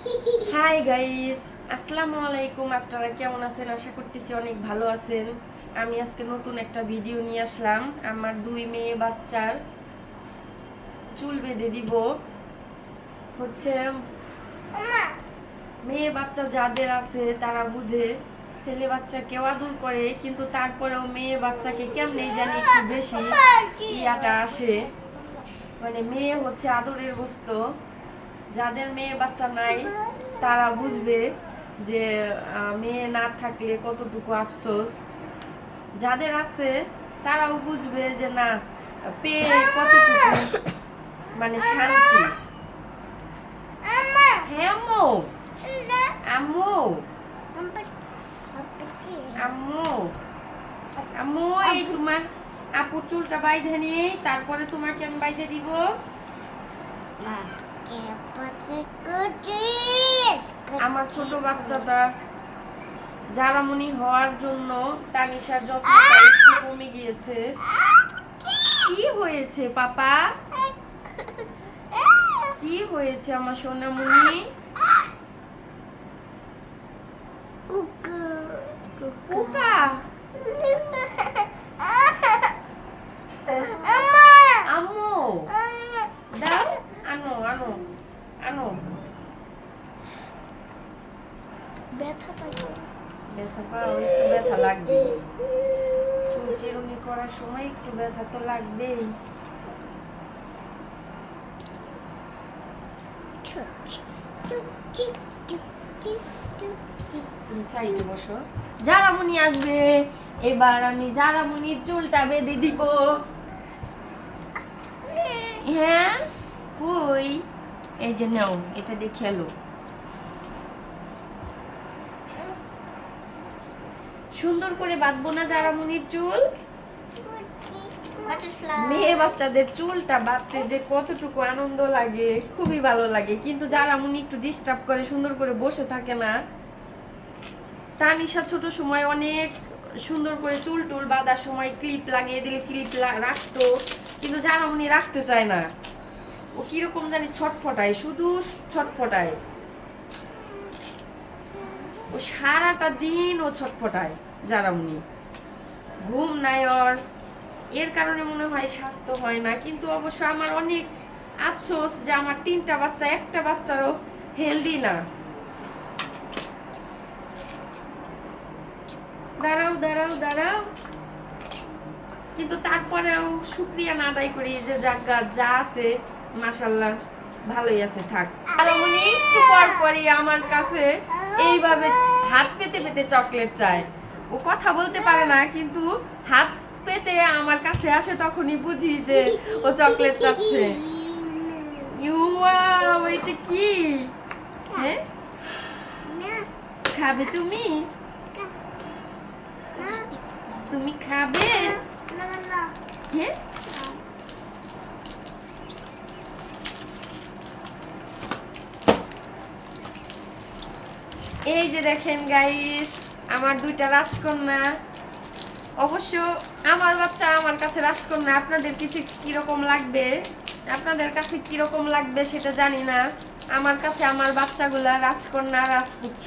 Hi guys আসসালামু আলাইকুম আপনারা কেমন আছেন আশা করতেছি অনেক ভালো আছেন আমি আজকে নতুন একটা ভিডিও নিয়ে আসলাম আমার দুই মেয়ে বাচ্চার চুল বেঁধে দিব হচ্ছে মেয়ে বাচ্চা যাদের আছে তারা বুঝে ছেলে বাচ্চা কেউ আদর করে কিন্তু তারপরেও মেয়ে বাচ্চাকে কেমনে জানি একটু বেশি ইয়াটা আসে মানে মেয়ে হচ্ছে আদরের বস্তু যাদের মেয়ে বাচ্চা নাই তারা বুঝবে যে মেয়ে না থাকলে কতটুকু আফসোস। যাদের আছে তারাও বুঝবে যে না পেয়ে কতটুকু মানে শান্তি। হ্যাঁ আম্মু। আম্মু। আম্মু। আম্মু এই তোমার আপুর চুলটা বাইধে নিয়ে তারপরে তোমাকে আমি বাইধে দিব। আমার ছোট বাচ্চাটা জারামুনি হওয়ার জন্য তানিশার যত্নটা একটু কমে গিয়েছে। কি হয়েছে পাপা? কি হয়েছে আমার সোনামুনি? পোকা আম্মু দাও আনো আনো আনো। ব্যথা পাই। ব্যথা পাও একটু ব্যথা লাগবে চুল চিরুনি করার সময় একটু ব্যথা তো লাগবেই। তুমি সাইডে বসো। জারামুনি আসবে। এবার আমি জারামুনির চুলটা বেঁধে দিব। হ্যাঁ কই এই যে নাও, এটা দেখে এলো সুন্দর করে বাঁধবো না জারামুনির চুল? মেয়ে বাচ্চাদের চুলটা বাঁধতে যে কতটুকু আনন্দ লাগে, খুবই ভালো লাগে। কিন্তু যারা মনি একটু ডিস্টার্ব করে, সুন্দর করে বসে থাকে না। তানিশা ছোট সময় অনেক সুন্দর করে চুল টুল বাঁধার সময় ক্লিপ লাগিয়ে দিলে ক্লিপ রাখতো। কিন্তু যারা মনি রাখতে চায় না। ও কীরকম জানি ছটফটায়, শুধু ছটফটায়। ও সারাটা দিন ও ছটফটায়, জারামুনি। ঘুম নাই ওর। এর কারণে মনে হয় স্বাস্থ্য হয় না, কিন্তু অবশ্য আমার অনেক আফসোস যে আমার তিনটা বাচ্চা, একটা বাচ্চারও হেলদি না। দাঁড়াও দাঁড়াও দাঁড়াও। কিন্তু তারপরেও শুক্রিয়া না আদায় করি যে জাগা যা আছে মাসাল্লাহ ভালোই আছে, থাক। আলমনি একটু পর পরই আমার কাছে এইভাবে হাত পেতে পেতে চকলেট চায়। ও কথা বলতে পারে না, কিন্তু হাত পেতে আমার কাছে আসে তখনই বুঝি যে ও চকলেট চাচ্ছে। ইউয়াও এটা কি? হ্যাঁ? খাবে তুমি? তুমি খাবে? হ্যাঁ? এই যে দেখেন গাইস আমার দুইটা রাজকন্যা। অবশ্য আমার বাচ্চা আমার কাছে রাজকন্যা, আপনাদের কিছু কীরকম লাগবে? আপনাদের কাছে কীরকম লাগবে সেটা জানি না। আমার কাছে আমার বাচ্চাগুলা রাজকন্যা, রাজপুত্র।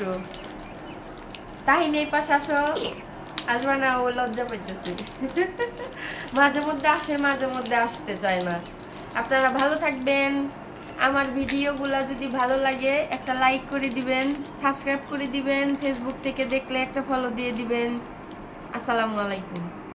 তাহিনী, এই পাশে আসো। আসবে না, ও লজ্জা পাইতেছে। মাঝে মধ্যে আসে, মাঝে মধ্যে আসতে চায় না। আপনারা ভালো থাকবেন। আমার ভিডিওগুলো যদি ভালো লাগে, একটা লাইক করে দিবেন সাবস্ক্রাইব করে দিবেন ফেসবুক থেকে দেখলে একটা ফলো দিয়ে দিবেন। আসসালামু আলাইকুম।